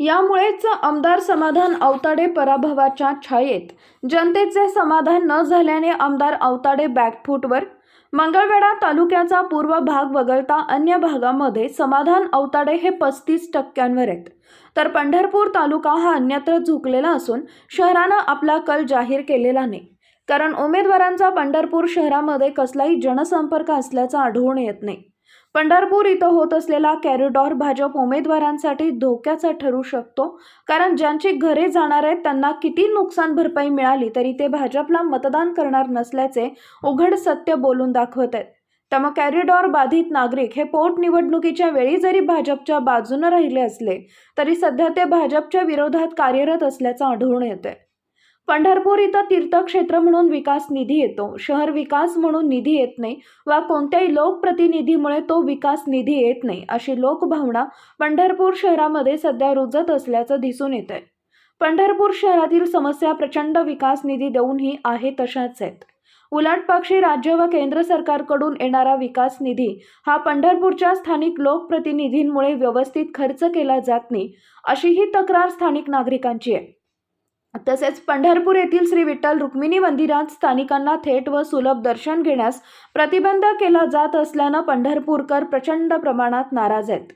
यामुळेच आमदार समाधान अवताडे पराभवाच्या छायेत. जनतेचे समाधान न झाल्याने आमदार अवताडे बॅकफूटवर. मंगळवेढा तालुक्याचा पूर्व भाग वगळता अन्य भागामध्ये समाधान अवताडे हे पस्तीस टक्क्यांवर आहेत. तर पंढरपूर तालुका हा अन्यत्र झुकलेला असून शहरानं आपला कल जाहीर केलेला नाही. कारण उमेदवारांचा पंढरपूर शहरामध्ये कसलाही जनसंपर्क असल्याचं आढळून येत नाही. पंढरपूर इथं होत असलेला कॅरिडॉर भाजप उमेदवारांसाठी धोक्याचा ठरू शकतो. कारण ज्यांची घरे जाणार आहेत त्यांना किती नुकसान भरपाई मिळाली तरी ते भाजपला मतदान करणार नसल्याचे उघड सत्य बोलून दाखवत आहेत. त्यामुळे कॅरिडॉर बाधित नागरिक हे पोटनिवडणुकीच्या वेळी जरी भाजपच्या बाजूनं राहिले असले तरी सध्या ते भाजपच्या विरोधात कार्यरत असल्याचं आढळून येतंय. पंढरपूर इथं तीर्थक्षेत्र म्हणून विकास निधी येतो. शहर विकास म्हणून निधी येत नाही वा कोणत्याही लोकप्रतिनिधीमुळे तो विकास निधी येत नाही अशी लोकभावना पंढरपूर शहरामध्ये सध्या रुजत असल्याचं दिसून येत आहे पंढरपूर शहरातील समस्या प्रचंड विकास निधी देऊनही आहे तशाच आहेत. उलटपक्षी राज्य व केंद्र सरकारकडून येणारा विकास निधी हा पंढरपूरच्या स्थानिक लोकप्रतिनिधींमुळे व्यवस्थित खर्च केला जात नाही अशीही तक्रार स्थानिक नागरिकांची आहे. तसेच पंढरपूर येथील श्री विठ्ठल रुक्मिणी मंदिरात स्थानिकांना थेट व सुलभ दर्शन घेण्यास प्रतिबंध केला जात असल्यानं पंढरपूरकर प्रचंड प्रमाणात नाराज आहेत.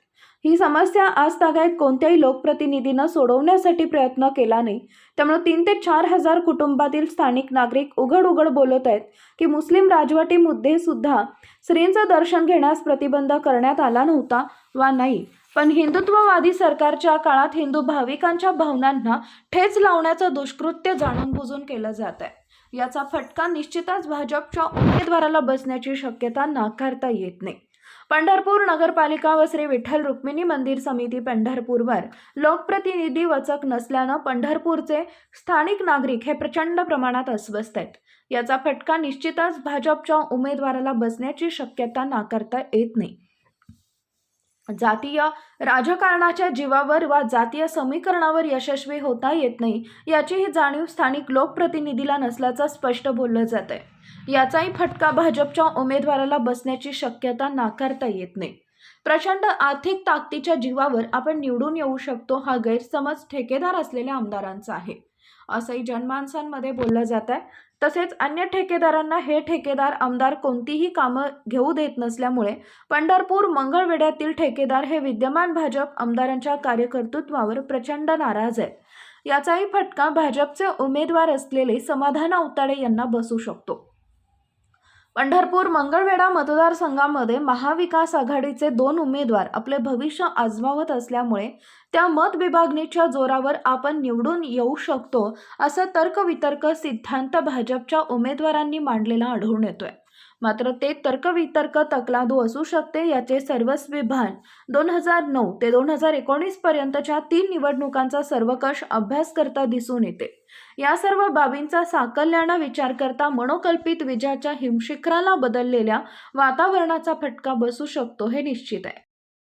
ही समस्या आज तागायत कोणत्याही लोकप्रतिनिधीनं सोडवण्यासाठी प्रयत्न केला नाही. त्यामुळे तीन ते चार हजार कुटुंबातील स्थानिक नागरिक उघड उघड बोलत आहेत की मुस्लिम राजवटी मुद्देसुद्धा सुद्धा श्रींचं दर्शन घेण्यास प्रतिबंध करण्यात आला नव्हता वा नाही. पण हिंदुत्ववादी सरकारच्या काळात हिंदू भाविकांच्या भावनांना ठेच लावण्याचं दुष्कृत्य जाणून बुजून केलं जात आहे. याचा फटका निश्चितच भाजपच्या उमेदवाराला बसण्याची शक्यता नाकारता येत नाही. पंढरपूर नगरपालिका व श्री विठ्ठल रुक्मिणी मंदिर समिती पंढरपूरवर लोकप्रतिनिधी वचक नसल्यानं पंढरपूरचे स्थानिक नागरिक हे प्रचंड प्रमाणात अस्वस्थ आहेत. याचा फटका निश्चितच भाजपच्या उमेदवाराला बसण्याची शक्यता नाकारता येत नाही. जातीय राजकारणाच्या जीवावर वा जातीय समीकरणावर यशस्वी होता येत नाही याचीही जाणीव स्थानिक लोकप्रतिनिधीला नसल्याचं स्पष्ट बोललं जात आहे याचाही फटका भाजपच्या उमेदवाराला बसण्याची शक्यता नाकारता येत नाही. प्रचंड आर्थिक ताकदीच्या जीवावर आपण निवडून येऊ शकतो हा गैरसमज ठेकेदार असलेल्या आमदारांचा आहे. असंही जनमानसांमध्ये बोललं जात आहे तसेच अन्य ठेकेदारांना हे ठेकेदार आमदार कोणतीही कामं घेऊ देत नसल्यामुळे पंढरपूर मंगळवेढ्यातील ठेकेदार हे विद्यमान भाजप आमदारांच्या कार्यकर्तृत्वावर प्रचंड नाराज आहेत. याचाही फटका भाजपचे उमेदवार असलेले समाधान अवताडे यांना बसू शकतो. पंढरपूर मंगळवेढा मतदारसंघामध्ये महाविकास आघाडीचे दोन उमेदवार आपले भविष्य आजमावत असल्यामुळे त्या मत विभागणीच्या जोरावर आपण निवडून येऊ शकतो असं तर्कवितर्क सिद्धांत भाजपच्या उमेदवारांनी मांडलेला आढळून येतोय. मात्र ते तर्कवितर्क तकलादू असू शकते याचे सर्वस्वी भान. दोन हजार नऊ ते दोन हजार एकोणीस पर्यंतच्या तीन निवडणुकांचा सर्वकष अभ्यास करता दिसून येते. या सर्व बाबींचा साकल्यानं विचार करता मनोकल्पित विजयाच्या हिमशिखराला बदललेल्या वातावरणाचा फटका बसू शकतो हे निश्चित आहे.